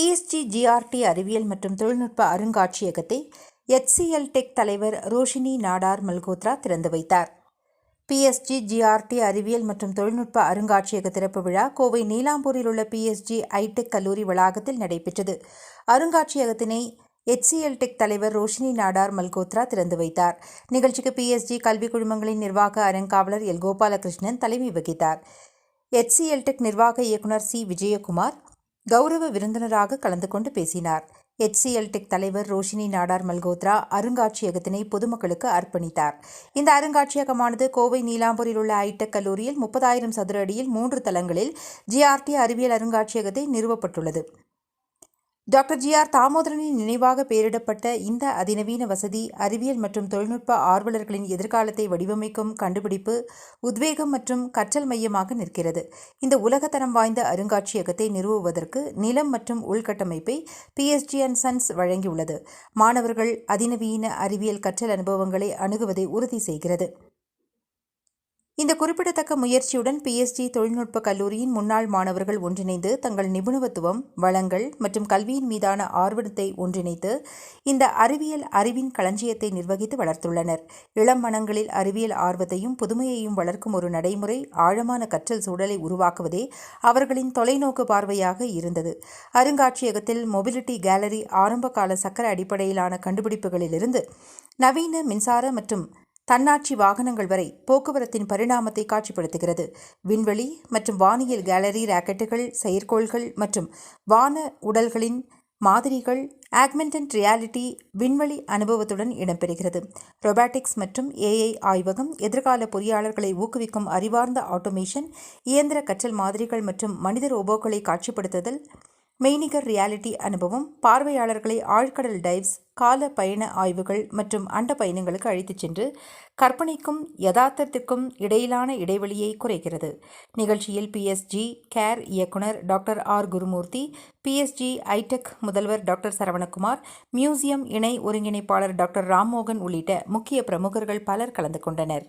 PSG GRT அறிவியல் மற்றும் தொழில்நுட்ப அருங்காட்சியகத்தை எச்சிஎல் டெக் தலைவர் ரோஷினி நாடார் மல்கோத்ரா திறந்து வைத்தார். பிஎஸ்ஜி ஜிஆர்டி அறிவியல் மற்றும் தொழில்நுட்ப அருங்காட்சியக திறப்பு விழா கோவை நீலாம்பூரில் உள்ள பிஎஸ்ஜி ஐடெக் கல்லூரி வளாகத்தில் நடைபெற்றது. அருங்காட்சியகத்தினை எச்சிஎல் டெக் தலைவர் ரோஷினி நாடார் மல்கோத்ரா திறந்து வைத்தார். நிகழ்ச்சிக்கு பிஎஸ்ஜி கல்வி குழுமங்களின் நிர்வாக அறங்காவலர் எல் கோபாலகிருஷ்ணன் தலைமை வகித்தார். எச்சிஎல் டெக் நிர்வாக இயக்குனர் சி விஜயகுமார் கௌரவ விருந்தினராக கலந்து கொண்டு பேசினார். எச்சிஎல் டெக் தலைவர் ரோஷினி நாடார் மல்கோத்ரா அருங்காட்சியகத்தினை பொதுமக்களுக்கு அர்ப்பணித்தார். இந்த அருங்காட்சியகமானது கோவை நீலாம்பூரில் உள்ள ஐடெக் கல்லூரியில் முப்பதாயிரம் சதுர அடியில் மூன்று தளங்களில் ஜிஆர்டி அறிவியல் அருங்காட்சியகத்தை நிறுவப்பட்டுள்ளது. டாக்டர் ஜி ஆர் தாமோதரனின் நினைவாக பெயரிடப்பட்ட இந்த அதிநவீன வசதி அறிவியல் மற்றும் தொழில்நுட்ப ஆர்வலர்களின் எதிர்காலத்தை வடிவமைக்கும் கண்டுபிடிப்பு உத்வேகம் மற்றும் கற்றல் மையமாக நிற்கிறது. இந்த உலகத்தரம் வாய்ந்த அருங்காட்சியகத்தை நிறுவுவதற்கு நிலம் மற்றும் உள்கட்டமைப்பை பிஎஸ்ஜி அண்ட் சன்ஸ் வழங்கியுள்ளது. மாணவர்கள் அதிநவீன அறிவியல் கற்றல் அனுபவங்களை அணுகுவதை உறுதி செய்கிறது. இந்த குறிப்பிடத்தக்க முயற்சியுடன் பிஎஸ்ஜி தொழில்நுட்ப கல்லூரியின் முன்னாள் மாணவர்கள் ஒன்றிணைந்து தங்கள் நிபுணத்துவம் வளங்கள் மற்றும் கல்வியின் மீதான ஆர்வத்தை ஒன்றிணைத்து இந்த அறிவியல் அறிவின் களஞ்சியத்தை நிர்வகித்து வளர்த்துள்ளனர். இளம் மனங்களில் அறிவியல் ஆர்வத்தையும் புதுமையையும் வளர்க்கும் ஒரு நடைமுறை ஆழமான கற்றல் சூழலை உருவாக்குவதே அவர்களின் தொலைநோக்கு பார்வையாக இருந்தது. அருங்காட்சியகத்தில் மொபிலிட்டி கேலரி ஆரம்பகால சக்கர அடிப்படையிலான கண்டுபிடிப்புகளிலிருந்து நவீன மின்சார மற்றும் தன்னாட்சி வாகனங்கள் வரை போக்குவரத்தின் பரிணாமத்தை காட்சிப்படுத்துகிறது. விண்வெளி மற்றும் வானியல் கேலரி ராக்கெட்டுகள் செயற்கோள்கள் மற்றும் வான உடல்களின் மாதிரிகள் ஆக்மெண்டன்ட் ரியாலிட்டி விண்வெளி அனுபவத்துடன் இடம்பெறுகிறது. ரொபாட்டிக்ஸ் மற்றும் ஏஐ ஆய்வகம் எதிர்கால பொறியாளர்களை ஊக்குவிக்கும் அறிவார்ந்த ஆட்டோமேஷன் இயந்திர கற்றல் மாதிரிகள் மற்றும் மனித ரோபோக்களை காட்சிப்படுத்துதல் மெய்நிகர் ரியாலிட்டி அனுபவம் பார்வையாளர்களை ஆழ்கடல் டைவ்ஸ் கால பயண ஆய்வுகள் மற்றும் அண்ட பயணங்களுக்கு அழைத்துச் சென்று கற்பனைக்கும் யதார்த்தத்திற்கும் இடையிலான இடைவெளியை குறைக்கிறது. நிகழ்ச்சியில் பிஎஸ்ஜி கேர் இயக்குனர் doctor R. Gurumurthy PSG iTech முதல்வர் டாக்டர் சரவணகுமார் மியூசியம் இணை ஒருங்கிணைப்பாளர் டாக்டர் ராம்மோகன் உள்ளிட்ட முக்கிய பிரமுகர்கள் பலர் கலந்து கொண்டனர்.